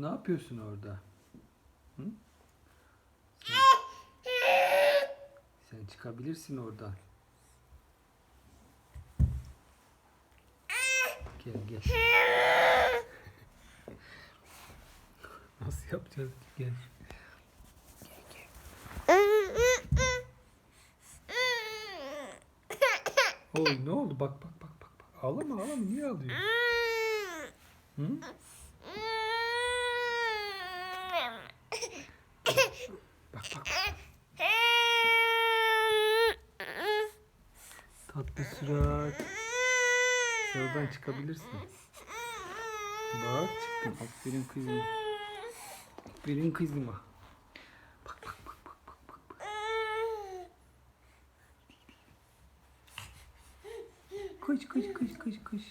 Ne yapıyorsun orada? Hı? Sen, sen çıkabilirsin oradan. Gel gel. Nasıl yapacağız? Gel. Oy ne oldu? Bak bak bak. bak. Ağlama ağlama. Niye ağlıyorsun? Hı? Bak bak. Tatlı surat. Sen oradan çıkabilirsin. Bak çıktım. Aferin kızım. Aferin kızıma. Bak bak bak bak bak bak. bak. Koş koş koş koş koş.